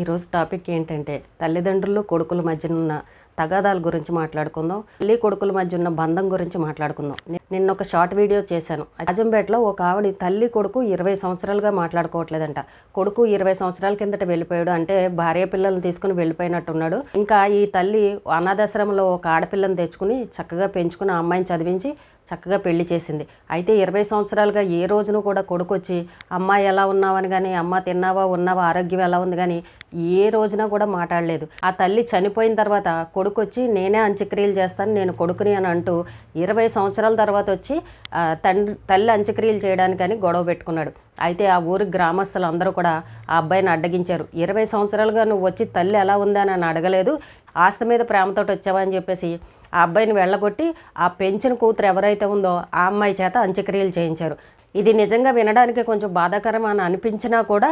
ఈరోజు టాపిక్ ఏంటంటే తల్లిదండ్రులు కొడుకుల మధ్యన ఉన్న తగాదాల గురించి మాట్లాడుకుందాం. తల్లి కొడుకుల మధ్య ఉన్న బంధం గురించి మాట్లాడుకుందాం. నిన్న ఒక షార్ట్ వీడియో చేశాను. అజంపేటలో ఒక ఆవిడ తల్లి కొడుకు ఇరవై సంవత్సరాలుగా మాట్లాడుకోవట్లేదంట. కొడుకు ఇరవై సంవత్సరాల కిందట వెళ్ళిపోయాడు. అంటే భార్య పిల్లల్ని తీసుకుని వెళ్ళిపోయినట్టున్నాడు. ఇంకా ఈ తల్లి అనాథాశ్రమంలో ఒక ఆడపిల్లని తెచ్చుకుని చక్కగా పెంచుకుని ఆ అమ్మాయిని చదివించి చక్కగా పెళ్ళి చేసింది. అయితే ఇరవై సంవత్సరాలుగా ఏ రోజును కూడా కొడుకు వచ్చి అమ్మాయి ఎలా ఉన్నావని కానీ అమ్మ తిన్నావా ఉన్నావా ఆరోగ్యం ఎలా ఉంది కానీ ఏ రోజున కూడా మాట్లాడలేదు. ఆ తల్లి చనిపోయిన తర్వాత కొడుకు వచ్చి నేనే అంత్యక్రియలు చేస్తాను నేను కొడుకుని అని అంటూ ఇరవై సంవత్సరాల తర్వాత వచ్చి తండ్రి తల్లి అంత్యక్రియలు చేయడానికని గొడవ పెట్టుకున్నాడు. అయితే ఆ ఊరి గ్రామస్తులు అందరూ కూడా ఆ అబ్బాయిని అడ్డగించారు. ఇరవై సంవత్సరాలుగా నువ్వు వచ్చి తల్లి ఎలా ఉందా అని అడగలేదు ఆస్తి మీద ప్రేమతోటి వచ్చావా అని చెప్పేసి ఆ అబ్బాయిని వెళ్ళగొట్టి ఆ పెంచిన కూతురు ఎవరైతే ఉందో ఆ అమ్మాయి చేత అంత్యక్రియలు చేయించారు. ఇది నిజంగా వినడానికి కొంచెం బాధాకరం అని అనిపించినా కూడా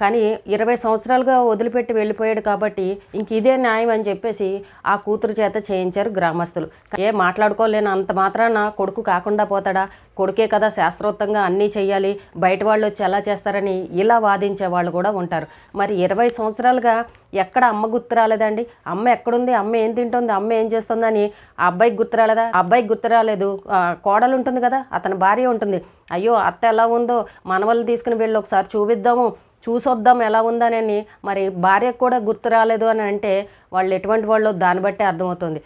కానీ ఇరవై సంవత్సరాలుగా వదిలిపెట్టి వెళ్ళిపోయాడు కాబట్టి ఇంక ఇదే న్యాయం అని చెప్పేసి ఆ కూతురు చేత చేయించారు గ్రామస్తులు. ఏ మాట్లాడుకోలేని అంత మాత్రాన కొడుకు కాకుండా పోతాడా? కొడుకే కదా శాస్త్రోక్తంగా అన్నీ చేయాలి బయట వాళ్ళు వచ్చి ఎలా చేస్తారని ఇలా వాదించే వాళ్ళు కూడా ఉంటారు. మరి ఇరవై సంవత్సరాలుగా ఎక్కడ అమ్మ గుర్తు రాలేదండి? అమ్మ ఎక్కడుంది? అమ్మ ఏం తింటుంది? అమ్మ ఏం చేస్తుందని ఆ అబ్బాయికి గుర్తు రాలేదా? ఆ అబ్బాయికి గుర్తు రాలేదు. కోడలు ఉంటుంది కదా అతని భార్య ఉంటుంది. అయ్యో అత్త ఎలా ఉందో? మనవల్ని తీసుకుని వెళ్ళి ఒకసారి చూపిద్దాము. చూసొద్దాం ఎలా ఉందనని మరి భార్యకు కూడా గుర్తు రాలేదు అని అంటే వాళ్ళు ఎటువంటి వాళ్ళు దాన్ని బట్టే అర్థమవుతుంది.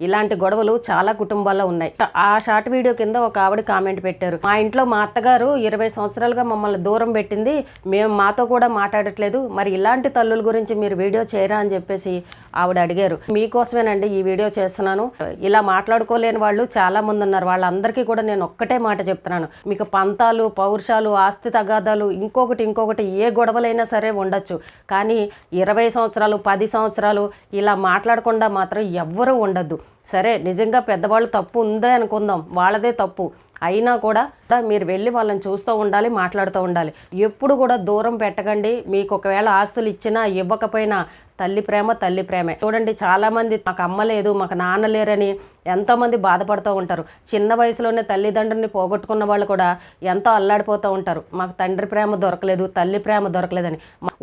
ఇలాంటి గొడవలు చాలా కుటుంబాల్లో ఉన్నాయి. ఆ షార్ట్ వీడియో కింద ఒక ఆవిడ కామెంట్ పెట్టారు. మా ఇంట్లో మా అత్తగారు ఇరవై సంవత్సరాలుగా మమ్మల్ని దూరం పెట్టింది. మేము మాతో కూడా మాట్లాడట్లేదు. మరి ఇలాంటి తల్లుల గురించి మీరు వీడియో చేయరా అని చెప్పేసి ఆవిడ అడిగారు. మీకోసమేనండి ఈ వీడియో చేస్తున్నాను. ఇలా మాట్లాడుకోలేని వాళ్ళు చాలా మంది ఉన్నారు. వాళ్ళందరికీ కూడా నేను ఒక్కటే మాట చెప్తున్నాను. మీకు పంతాలు పౌరుషాలు ఆస్తి తగాదాలు ఇంకొకటి ఇంకొకటి ఏ గొడవలైనా సరే ఉండొచ్చు. కానీ ఇరవై సంవత్సరాలు పది సంవత్సరాలు ఇలా మాట్లాడకుండా మాత్రం ఎవ్వరూ ఉండద్దు. సరే నిజంగా పెద్దవాళ్ళు తప్పు ఉందే అనుకుందాం. వాళ్ళదే తప్పు. అయినా కూడా మీరు వెళ్ళి వాళ్ళని చూస్తూ ఉండాలి మాట్లాడుతూ ఉండాలి. ఎప్పుడు కూడా దూరం పెట్టకండి. మీకు ఒకవేళ ఆస్తులు ఇచ్చినా ఇవ్వకపోయినా తల్లి ప్రేమ తల్లి ప్రేమే. చూడండి చాలామంది మాకు అమ్మ లేదు మాకు నాన్న లేరని ఎంతోమంది బాధపడుతూ ఉంటారు. చిన్న వయసులోనే తల్లిదండ్రుల్ని పోగొట్టుకున్న వాళ్ళు కూడా ఎంతో అల్లాడిపోతూ ఉంటారు. మాకు తండ్రి ప్రేమ దొరకలేదు తల్లి ప్రేమ దొరకలేదని.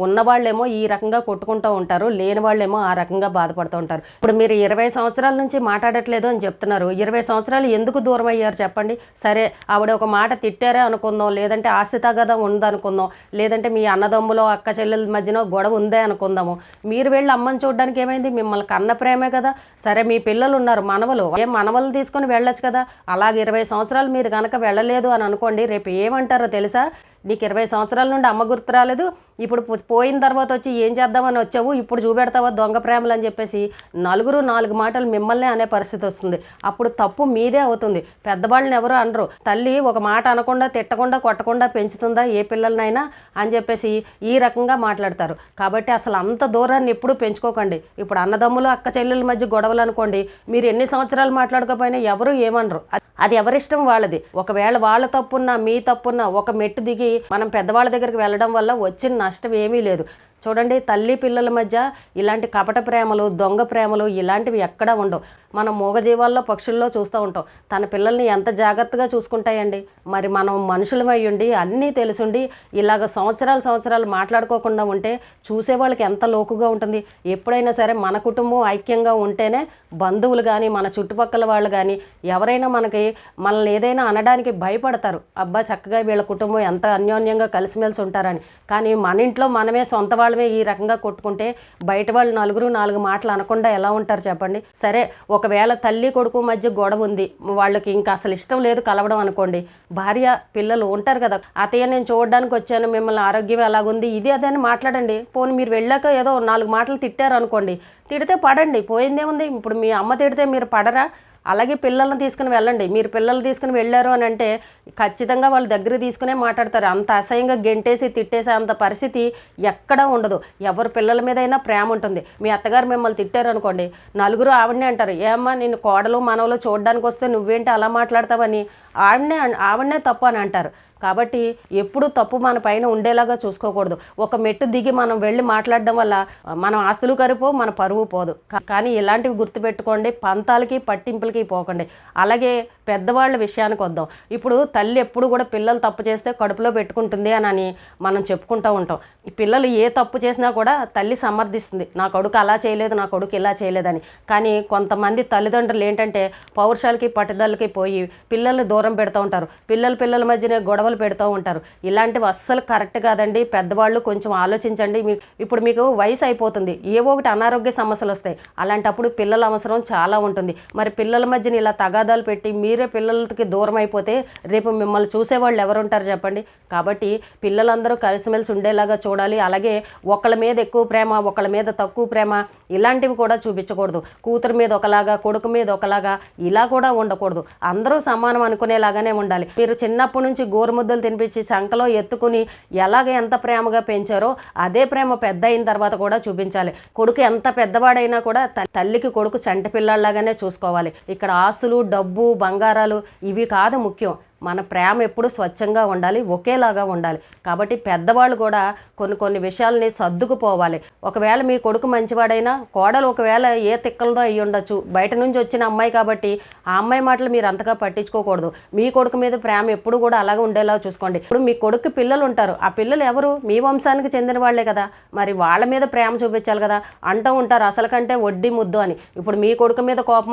ఉన్నవాళ్ళేమో ఉన్న వాళ్ళేమో ఈ రకంగా కొట్టుకుంటూ ఉంటారు లేని వాళ్ళేమో ఆ రకంగా బాధపడుతూ ఉంటారు. ఇప్పుడు మీరు ఇరవై సంవత్సరాల నుంచి మాట్లాడట్లేదు అని చెప్తున్నారు. ఇరవై సంవత్సరాలు ఎందుకు దూరం అయ్యారు చెప్పండి? సరే ఆవిడ ఒక మాట తిట్టారే అనుకుందాం లేదంటే ఆస్తి తగదా ఉందనుకుందాం లేదంటే మీ అన్నదమ్ములో అక్క చెల్లెల మధ్యన గొడవ ఉందే అనుకుందాము. మీరు వెళ్ళి అమ్మని చూడడానికి ఏమైంది? మిమ్మల్ని కన్న ప్రేమే కదా. సరే మీ పిల్లలు ఉన్నారు మనవలు. ఏ మనవలు తీసుకొని వెళ్ళొచ్చు కదా? అలాగే ఇరవై సంవత్సరాలు మీరు కనుక వెళ్ళలేదు అని అనుకోండి రేపు ఏమంటారో తెలుసా? నీకు ఇరవై సంవత్సరాల నుండి అమ్మ గుర్తు రాలేదు. ఇప్పుడు పోయిన తర్వాత వచ్చి ఏం చేద్దామని వచ్చావు? ఇప్పుడు చూపెడతావా దొంగ ప్రేమలు అని చెప్పేసి నలుగురు నాలుగు మాటలు మిమ్మల్ని అనే పరిస్థితి వస్తుంది. అప్పుడు తప్పు మీదే అవుతుంది. పెద్దవాళ్ళని ఎవరు అనరు. తల్లి ఒక మాట అనకుండా తిట్టకుండా కొట్టకుండా పెంచుతుందా? ఏ పిల్లలనైనా అని చెప్పేసి ఈ రకంగా మాట్లాడతారు. కాబట్టి అసలు అంత దూరాన్ని ఎప్పుడూ పెంచుకోకండి. ఇప్పుడు అన్నదమ్ములు అక్క చెల్లెల మధ్య గొడవలు అనుకోండి మీరు ఎన్ని సంవత్సరాలు మాట్లాడకపోయినా ఎవరు ఏమనరు. అది- అది ఎవరిష్టం వాళ్ళది. ఒకవేళ వాళ్ళ తప్పున్నా మీ తప్పున్నా ఒక మెట్టు దిగి మనం పెద్దవాళ్ళ దగ్గరికి వెళ్ళడం వల్ల వచ్చిన నష్టం ఏమీ లేదు. చూడండి తల్లి పిల్లల మధ్య ఇలాంటి కపట ప్రేమలు దొంగ ప్రేమలు ఇలాంటివి ఎక్కడా ఉండవు. మనం మూగజీవాల్లో పక్షుల్లో చూస్తూ ఉంటాం. తన పిల్లల్ని ఎంత జాగ్రత్తగా చూసుకుంటాయండి? మరి మనం మనుషులమై ఉండి అన్నీ తెలుసుండి ఇలాగ సంవత్సరాలు సంవత్సరాలు మాట్లాడుకోకుండా ఉంటే చూసేవాళ్ళకి ఎంత లోకుగా ఉంటుంది? ఎప్పుడైనా సరే మన కుటుంబం ఐక్యంగా ఉంటేనే బంధువులు కానీ మన చుట్టుపక్కల వాళ్ళు కానీ ఎవరైనా మనకి మనల్ని ఏదైనా అనడానికి భయపడతారు. అబ్బా చక్కగా వీళ్ళ కుటుంబం ఎంత అన్యోన్యంగా కలిసిమెలిసి ఉంటారని. కానీ మన ఇంట్లో మనమే సొంత వాళ్ళమే ఈ రకంగా కొట్టుకుంటే బయట వాళ్ళు నలుగురు నాలుగు మాటలు అనకుండా ఎలా ఉంటారు చెప్పండి? సరే ఒకవేళ తల్లి కొడుకు మధ్య గొడవ ఉంది వాళ్ళకి ఇంకా అసలు ఇష్టం లేదు కలవడం అనుకోండి భార్య పిల్లలు ఉంటారు కదా అతయ్య నేను చూడడానికి వచ్చాను మిమ్మల్ని ఆరోగ్యం ఎలాగుంది ఇది అదే అని మాట్లాడండి. పోనీ మీరు వెళ్ళాక ఏదో నాలుగు మాటలు తిట్టారు అనుకోండి తిడితే పడండి పోయిందేముంది? ఇప్పుడు మీ అమ్మ తిడితే మీరు పడరా? అలాగే పిల్లల్ని తీసుకుని వెళ్ళండి. మీరు పిల్లల్ని తీసుకుని వెళ్ళారు అని అంటే ఖచ్చితంగా వాళ్ళ దగ్గర తీసుకునే మాట్లాడతారు. అంత అసహ్యంగా గెంటేసి తిట్టేసే అంత పరిస్థితి ఎక్కడా ఉండదు. ఎవరు పిల్లల మీదైనా ప్రేమ ఉంటుంది. మీ అత్తగారు మిమ్మల్ని తిట్టారు అనుకోండి నలుగురు ఆవిడనే అంటారు ఏమ్మా నేను కోడలు మనవలు చూడడానికి వస్తే నువ్వేంటి అలా మాట్లాడతావని? ఆవిడనే ఆవిడనే తప్పు అని అంటారు. కాబట్టి ఎప్పుడు తప్పు మన పైన ఉండేలాగా చూసుకోకూడదు. ఒక మెట్టు దిగి మనం వెళ్ళి మాట్లాడడం వల్ల మనం ఆస్తులు కరిపో మన పరువు పోదు. కానీ ఇలాంటివి గుర్తుపెట్టుకోండి పంతాలకి పట్టింపులకి పోకండి. అలాగే పెద్దవాళ్ళ విషయానికి వద్దాం. ఇప్పుడు తల్లి ఎప్పుడు కూడా పిల్లలు తప్పు చేస్తే కడుపులో పెట్టుకుంటుంది అని అని మనం చెప్పుకుంటూ ఉంటాం. ఈ పిల్లలు ఏ తప్పు చేసినా కూడా తల్లి సమర్థిస్తుంది. నా కొడుకు అలా చేయలేదు నా కొడుకు ఇలా చేయలేదని. కానీ కొంతమంది తల్లిదండ్రులు ఏంటంటే పౌరుషాలకి పట్టుదలకి పోయి పిల్లల్ని దూరం పెడుతూ ఉంటారు. పిల్లల పిల్లల మధ్యనే గొడవలు పెడుతూ ఉంటారు. ఇలాంటివి అస్సలు కరెక్ట్ కాదండి. పెద్దవాళ్ళు కొంచెం ఆలోచించండి. మీకు ఇప్పుడు మీకు వయసు అయిపోతుంది. ఏవో ఒకటి అనారోగ్య సమస్యలు వస్తాయి. అలాంటప్పుడు పిల్లల అవసరం చాలా ఉంటుంది. మరి పిల్లల మధ్యన ఇలా తగాదాలు పెట్టి మీరు పిల్లలకి దూరం అయిపోతే రేపు మిమ్మల్ని చూసేవాళ్ళు ఎవరు ఉంటారు చెప్పండి? కాబట్టి పిల్లలందరూ కలిసిమెలిసి ఉండేలాగా చూడాలి. అలాగే ఒకళ్ళ మీద ఎక్కువ ప్రేమ ఒకళ్ళ మీద తక్కువ ప్రేమ ఇలాంటివి కూడా చూపించకూడదు. కూతురు మీద ఒకలాగా కొడుకు మీద ఒకలాగా ఇలా కూడా ఉండకూడదు. అందరూ సమానం అనుకునేలాగానే ఉండాలి. మీరు చిన్నప్పటి నుంచి గోరుముద్దలు తినిపించి చంకలో ఎత్తుకుని ఎలాగ ఎంత ప్రేమగా పెంచారో అదే ప్రేమ పెద్ద అయిన తర్వాత కూడా చూపించాలి. కొడుకు ఎంత పెద్దవాడైనా కూడా తల్లికి కొడుకు చంటి పిల్లాళ్ళలాగానే చూసుకోవాలి. ఇక్కడ ఆస్తులు డబ్బు బంగారాలు ఇవి కాదు ముఖ్యం. మన ప్రేమ ఎప్పుడు స్వచ్ఛంగా ఉండాలి ఒకేలాగా ఉండాలి. కాబట్టి పెద్దవాళ్ళు కూడా కొన్ని కొన్ని విషయాల్ని సర్దుకుపోవాలి. ఒకవేళ మీ కొడుకు మంచివాడైనా కోడలు ఒకవేళ ఏ తిక్కలదో అయ్యి ఉండొచ్చు. బయట నుంచి వచ్చిన అమ్మాయి కాబట్టి ఆ అమ్మాయి మాటలు మీరు అంతగా పట్టించుకోకూడదు. మీ కొడుకు మీద ప్రేమ ఎప్పుడు కూడా అలాగే ఉండేలా చూసుకోండి. ఇప్పుడు మీ కొడుకు పిల్లలు ఉంటారు. ఆ పిల్లలు ఎవరు? మీ వంశానికి చెందిన వాళ్ళే కదా. మరి వాళ్ళ మీద ప్రేమ చూపించాలి కదా. అంటూ ఉంటారు అసలు కంటే వడ్డీ ముద్దు అని. ఇప్పుడు మీ కొడుకు మీద కోపం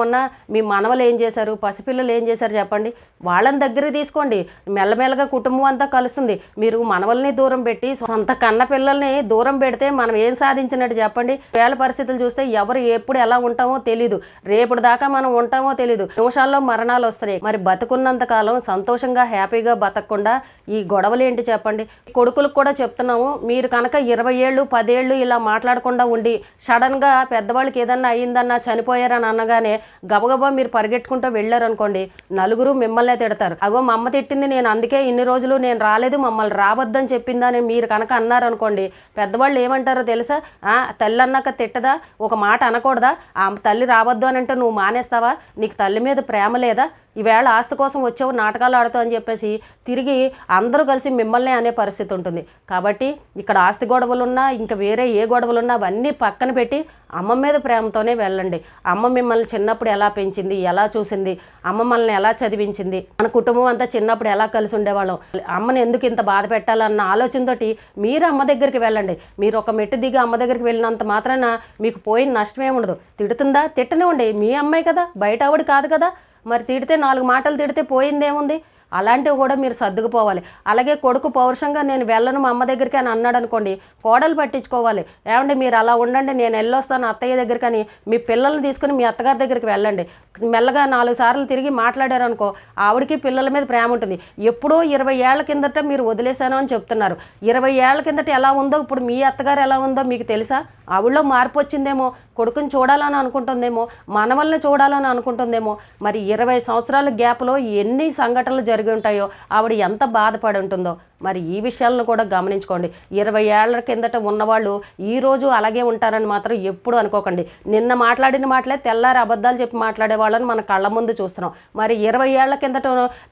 మీ మనవలు ఏం చేశారు? పసిపిల్లలు ఏం చేశారు చెప్పండి. వాళ్ళని దగ్గరది తీసుకోండి. మెల్లమెల్లగా కుటుంబం అంతా కలుస్తుంది. మీరు మనవల్ని దూరం పెట్టి సొంత కన్న పిల్లల్ని దూరం పెడితే మనం ఏం సాధించినట్టు చెప్పండి. వేల పరిస్థితులు చూస్తే ఎవరు ఎప్పుడు ఎలా ఉంటామో తెలీదు. రేపటి దాకా మనం ఉంటామో తెలీదు. నిమిషాల్లో మరణాలు వస్తున్నాయి. మరి బతుకున్నంత కాలం సంతోషంగా హ్యాపీగా బతకకుండా ఈ గొడవలు ఏంటి చెప్పండి? కొడుకులకు కూడా చెప్తున్నాము మీరు కనుక ఇరవై ఏళ్ళు పదేళ్ళు ఇలా మాట్లాడకుండా ఉండి సడన్గా పెద్దవాళ్ళకి ఏదన్నా అయ్యిందన్నా చనిపోయారని అనగానే గబగబా మీరు పరిగెట్టుకుంటూ వెళ్ళారనుకోండి నలుగురు మిమ్మల్నే తిడతారు. అగో మా అమ్మ తిట్టింది నేను అందుకే ఇన్ని రోజులు నేను రాలేదు మమ్మల్ని రావద్దని చెప్పిందని మీరు కనుక అన్నారనుకోండి పెద్దవాళ్ళు ఏమంటారో తెలుసా? ఆ, తల్లి అన్నాక తిట్టదా? ఒక మాట అనకూడదా? ఆ తల్లి రావద్దు అని అంటే నువ్వు మానేస్తావా? నీకు తల్లి మీద ప్రేమ లేదా? ఈవేళ ఆస్తి కోసం వచ్చావు నాటకాలు ఆడుతావు అని చెప్పేసి తిరిగి అందరూ కలిసి మిమ్మల్ని అనే పరిస్థితి ఉంటుంది. కాబట్టి ఇక్కడ ఆస్తి గొడవలు ఉన్నా ఇంకా వేరే ఏ గొడవలున్నా అవన్నీ పక్కన పెట్టి అమ్మ మీద ప్రేమతోనే వెళ్ళండి. అమ్మ మిమ్మల్ని చిన్నప్పుడు ఎలా పెంచింది ఎలా చూసింది అమ్మ మనల్ని ఎలా చదివించింది మన కుటుంబం అంతా చిన్నప్పుడు ఎలా కలిసి ఉండేవాళ్ళం? అమ్మని ఎందుకు ఇంత బాధ పెట్టాలన్న ఆలోచనతోటి మీరు అమ్మ దగ్గరికి వెళ్ళండి. మీరు ఒక మెట్టు దిగి అమ్మ దగ్గరికి వెళ్ళినంత మాత్రాన మీకు పోయిన నష్టమే ఉండదు. తిడుతుందా? తిట్టనివ్వండి. మీ అమ్మాయి కదా. బయట ఆవిడ కాదు కదా. మరి తిడితే నాలుగు మాటలు తిడితే పోయిందేముంది? అలాంటివి కూడా మీరు సర్దుకుపోవాలి. అలాగే కొడుకు పౌరుషంగా నేను వెళ్ళను మా అమ్మ దగ్గరికి అని అన్నాడు అనుకోండి కోడలు పట్టించుకోవాలి. ఏమండి మీరు అలా ఉండండి నేను వెళ్ళొస్తాను అత్తయ్య దగ్గరికని మీ పిల్లల్ని తీసుకుని మీ అత్తగారి దగ్గరికి వెళ్ళండి. మెల్లగా నాలుగు సార్లు తిరిగి మాట్లాడారు అనుకో ఆవిడకి పిల్లల మీద ప్రేమ ఉంటుంది. ఎప్పుడో ఇరవై ఏళ్ళ కిందట మీరు వదిలేశాను అని చెప్తున్నారు. ఇరవై ఏళ్ళ కిందట ఎలా ఉందో ఇప్పుడు మీ అత్తగారు ఎలా ఉందో మీకు తెలుసా? ఆవిడలో మార్పు వచ్చిందేమో. కొడుకుని చూడాలని అనుకుంటుందేమో మనవల్ని చూడాలని అనుకుంటుందేమో మరి ఇరవై సంవత్సరాల గ్యాప్లో ఎన్ని సంఘటనలు జరిగి ఉంటాయో ఆవిడ ఎంత బాధపడి ఉంటుందో మరి ఈ విషయాలను కూడా గమనించుకోండి. ఇరవై ఏళ్ళ కిందట ఉన్నవాళ్ళు ఈ రోజు అలాగే ఉంటారని మాత్రం ఎప్పుడు అనుకోకండి. నిన్న మాట్లాడిన మాటలే తెల్లారి అబద్ధాలు చెప్పి మాట్లాడే వాళ్ళని మన కళ్ళ ముందు చూస్తున్నాం. మరి ఇరవై ఏళ్ళ కిందట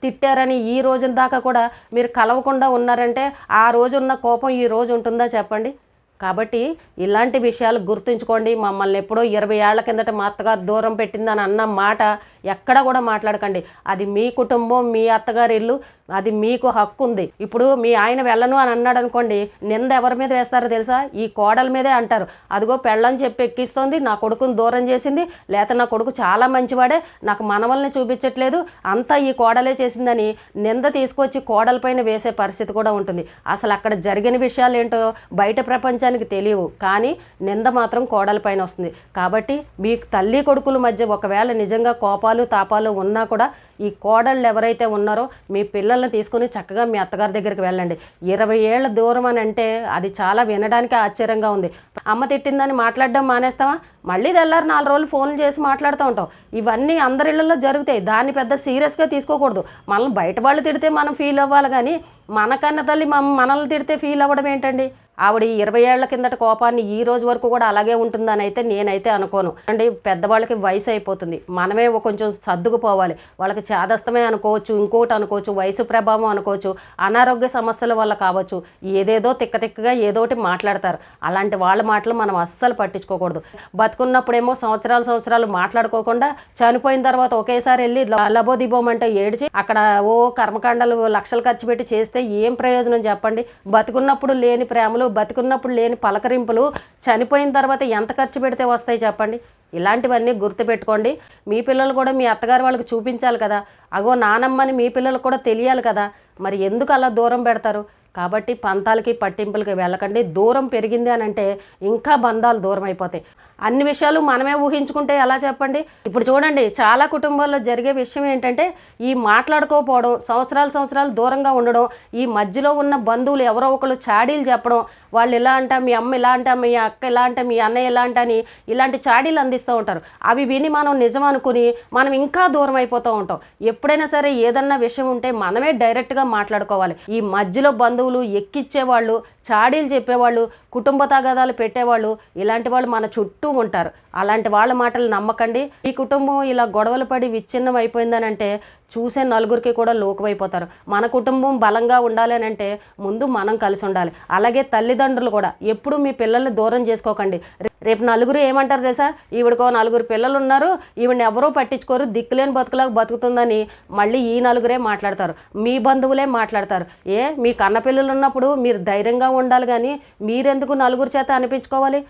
తిట్టారని ఈ రోజున దాకా కూడా మీరు కలవకుండా ఉన్నారంటే ఆ రోజున్న కోపం ఈ రోజు ఉంటుందా చెప్పండి? కాబట్టి ఇలాంటి విషయాలు గుర్తుంచుకోండి. మమ్మల్ని ఎప్పుడో ఇరవై ఏళ్ళ కిందట మా అత్తగారు దూరం పెట్టిందని అన్న మాట ఎక్కడ కూడా మాట్లాడకండి. అది మీ కుటుంబం మీ అత్తగారి ఇల్లు అది మీకు హక్కు ఉంది. ఇప్పుడు మీ ఆయన వెళ్ళను అని అన్నాడు అనుకోండి నింద ఎవరి మీద వేస్తారో తెలుసా? ఈ కోడల మీదే అంటారు. అదిగో పెళ్ళని చెప్పి ఎక్కిస్తోంది నా కొడుకుని దూరం చేసింది లేకపోతే నా కొడుకు చాలా మంచివాడే నాకు మనవల్ని చూపించట్లేదు అంతా ఈ కోడలే చేసిందని నింద తీసుకొచ్చి కోడలపైన వేసే పరిస్థితి కూడా ఉంటుంది. అసలు అక్కడ జరిగిన విషయాలు ఏంటో బయట ప్రపంచం ప్రపంచానికి తెలియవు. కానీ నింద మాత్రం కోడలపైన వస్తుంది. కాబట్టి మీ తల్లి కొడుకుల మధ్య ఒకవేళ నిజంగా కోపాలు తాపాలు ఉన్నా కూడా ఈ కోడళ్ళు ఎవరైతే ఉన్నారో మీ పిల్లల్ని తీసుకుని చక్కగా మీ అత్తగారి దగ్గరికి వెళ్ళండి. ఇరవై ఏళ్ళ దూరం అని అంటే అది చాలా వినడానికి ఆశ్చర్యంగా ఉంది. అమ్మ తిట్టిందని మాట్లాడడం మానేస్తావా? మళ్ళీ తెల్లారి నాలుగు రోజులు ఫోన్లు చేసి మాట్లాడుతూ ఉంటాం ఇవన్నీ అందరి ఇళ్ళలో జరుగుతాయి. దాన్ని పెద్ద సీరియస్గా తీసుకోకూడదు. మనల్ని బయట వాళ్ళు తిడితే మనం ఫీల్ అవ్వాలి కానీ మన కన్న తల్లి మనల్ని తిడితే ఫీల్ అవ్వడం ఏంటండి? ఆవిడ ఇరవై ఏళ్ళ కిందట కోపాన్ని ఈ రోజు వరకు కూడా అలాగే ఉంటుందని అయితే నేనైతే అనుకోను. అంటే పెద్దవాళ్ళకి వయసు అయిపోతుంది. మనమే కొంచెం సర్దుకుపోవాలి. వాళ్ళకి చేదస్తమే అనుకోవచ్చు ఇంకోటి అనుకోవచ్చు వయసు ప్రభావం అనుకోవచ్చు అనారోగ్య సమస్యల వల్ల కావచ్చు. ఏదేదో తిక్క తిక్కగా ఏదోటి మాట్లాడతారు. అలాంటి వాళ్ళ మాటలు మనం అస్సలు పట్టించుకోకూడదు. బతుకున్నప్పుడేమో సంవత్సరాలు సంవత్సరాలు మాట్లాడుకోకుండా చనిపోయిన తర్వాత ఒకేసారి వెళ్ళి లబోదిబోమంటే ఏడిచి అక్కడ ఓ కర్మకాండాలు లక్షలు ఖర్చు పెట్టి చేస్తే ఏం ప్రయోజనం చెప్పండి? బతుకున్నప్పుడు లేని ప్రేమలు బతుకున్నప్పుడు లేని పలకరింపులు చనిపోయిన తర్వాత ఎంత ఖర్చు పెడితే వస్తాయి చెప్పండి? ఇలాంటివన్నీ గుర్తుపెట్టుకోండి. మీ పిల్లలు కూడా మీ అత్తగారు వాళ్ళకి చూపించాలి కదా. అగో నానమ్మని మీ పిల్లలకు కూడా తెలియాలి కదా. మరి ఎందుకు అలా దూరం పెడతారు? కాబట్టి పంతాలకి పట్టింపులకి వెళ్ళకండి. దూరం పెరిగింది అని అంటే ఇంకా బంధాలు దూరం అయిపోతాయి. అన్ని విషయాలు మనమే ఊహించుకుంటే ఎలా చెప్పండి? ఇప్పుడు చూడండి చాలా కుటుంబాల్లో జరిగే విషయం ఏంటంటే ఈ మాట్లాడుకోకపోవడం సంవత్సరాలు సంవత్సరాలు దూరంగా ఉండడం ఈ మధ్యలో ఉన్న బంధువులు ఎవరో ఒకరు చాడీలు చెప్పడం వాళ్ళు ఇలా అంట మీ అమ్మ ఇలా అంట మీ అక్క ఇలా అంట మీ అన్నయ్య ఇలా అంట అని ఇలాంటి చాడీలు అందిస్తూ ఉంటారు. అవి విని మనం నిజం అనుకుని మనం ఇంకా దూరం అయిపోతూ ఉంటాం. ఎప్పుడైనా సరే ఏదన్నా విషయం ఉంటే మనమే డైరెక్ట్గా మాట్లాడుకోవాలి. ఈ మధ్యలో బంధువులు ఎక్కిచ్చేవాళ్ళు చాడీలు చెప్పేవాళ్ళు కుటుంబ తగాదాలు పెట్టేవాళ్ళు ఇలాంటి వాళ్ళు మన చుట్టూ ఉంటారు. అలాంటి వాళ్ళ మాటలు నమ్మకండి. ఈ కుటుంబం ఇలా గొడవలు పడి విచ్ఛిన్నం అయిపోయిందని అంటే చూసే నలుగురికి కూడా లోకువైపోతారు. మన కుటుంబం బలంగా ఉండాలి అని అంటే ముందు మనం కలిసి ఉండాలి. అలాగే తల్లిదండ్రులు కూడా ఎప్పుడు మీ పిల్లల్ని దూరం చేసుకోకండి. రేపు నలుగురు ఏమంటారు తెలుసా? ఈవిడకో నలుగురు పిల్లలు ఉన్నారు ఈవిడని ఎవరో పట్టించుకోరు దిక్కులేని బతుకులాగా బతుకుతుందని మళ్ళీ ఈ నలుగురే మాట్లాడతారు. మీ బంధువులే మాట్లాడతారు. ఏ మీ కన్న పిల్లలు ఉన్నప్పుడు మీరు ధైర్యంగా ఉండాలి కానీ మీరెందుకు నలుగురు చేత అనిపించుకోవాలి?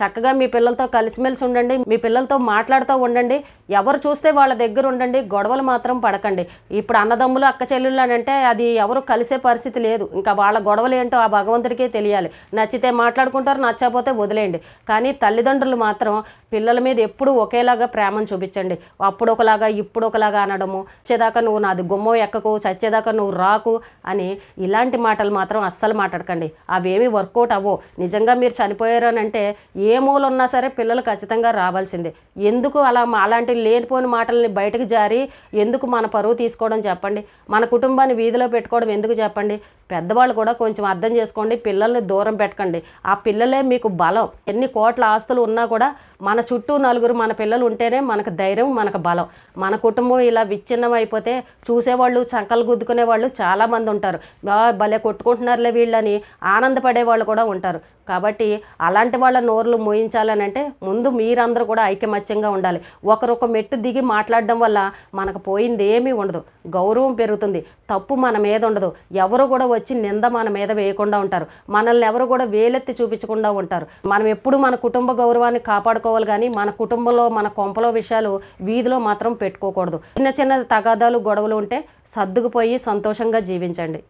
చక్కగా మీ పిల్లలతో కలిసిమెలిసి ఉండండి మీ పిల్లలతో మాట్లాడుతూ ఉండండి ఎవరు చూస్తే వాళ్ళ దగ్గర ఉండండి గొడవలు మాత్రం పడకండి. ఇప్పుడు అన్నదమ్ములు అక్క చెల్లెళ్ళు అని అంటే అది ఎవరు కలిసే పరిస్థితి లేదు. ఇంకా వాళ్ళ గొడవలు ఏంటో ఆ భగవంతుడికే తెలియాలి. నచ్చితే మాట్లాడుకుంటారు నచ్చకపోతే వదిలేయండి. కానీ తల్లిదండ్రులు మాత్రం పిల్లల మీద ఎప్పుడూ ఒకేలాగా ప్రేమను చూపించండి. అప్పుడు ఒకలాగా ఇప్పుడు ఒకలాగా అనడము వచ్చేదాకా నువ్వు నాది గుమ్మం ఎక్కకు చచ్చేదాకా నువ్వు రాకు అని ఇలాంటి మాటలు మాత్రం అస్సలు మాట్లాడకండి. అవేమి వర్కౌట్ అవ్వవు. నిజంగా మీరు చనిపోయారనంటే ఏ మూల ఉన్నా సరే పిల్లలు ఖచ్చితంగా రావాల్సిందే. ఎందుకు అలా అలాంటి లేనిపోని మాటల్ని బయటకు జారి ఎందుకు మన పరువు తీసుకోవడం చెప్పండి? మన కుటుంబాన్ని వీధిలో పెట్టుకోవడం ఎందుకు చెప్పండి? పెద్దవాళ్ళు కూడా కొంచెం అర్థం చేసుకోండి పిల్లల్ని దూరం పెట్టకండి. ఆ పిల్లలే మీకు బలం. ఎన్ని కోట్ల ఆస్తులు ఉన్నా కూడా మన చుట్టూ నలుగురు మన పిల్లలు ఉంటేనే మనకు ధైర్యం మనకు బలం. మన కుటుంబం ఇలా విచ్ఛిన్నం అయిపోతే చూసేవాళ్ళు చంకలు గుద్దుకునే వాళ్ళు చాలామంది ఉంటారు. భలే కొట్టుకుంటున్నారులే వీళ్ళని. ఆనందపడే వాళ్ళు కూడా ఉంటారు. కాబట్టి అలాంటి వాళ్ళ నోర్లు మోయించాలని అంటే ముందు మీరందరూ కూడా ఐకమత్యంగా ఉండాలి. ఒకరొక మెట్టు దిగి మాట్లాడడం వల్ల మనకు పోయింది ఏమీ ఉండదు. గౌరవం పెరుగుతుంది. తప్పు మన మీద ఉండదు. ఎవరు కూడా వచ్చి నింద మన మీద వేయకుండా ఉంటారు. మనల్ని ఎవరు కూడా వేలెత్తి చూపించకుండా ఉంటారు. మనం ఎప్పుడు మన కుటుంబ గౌరవాన్ని కాపాడుకోవాలి కానీ మన కుటుంబంలో మన కొంపలో విషయాలు వీధిలో మాత్రం పెట్టుకోకూడదు. చిన్న చిన్న తగాదాలు గొడవలు ఉంటే సర్దుకుపోయి సంతోషంగా జీవించండి.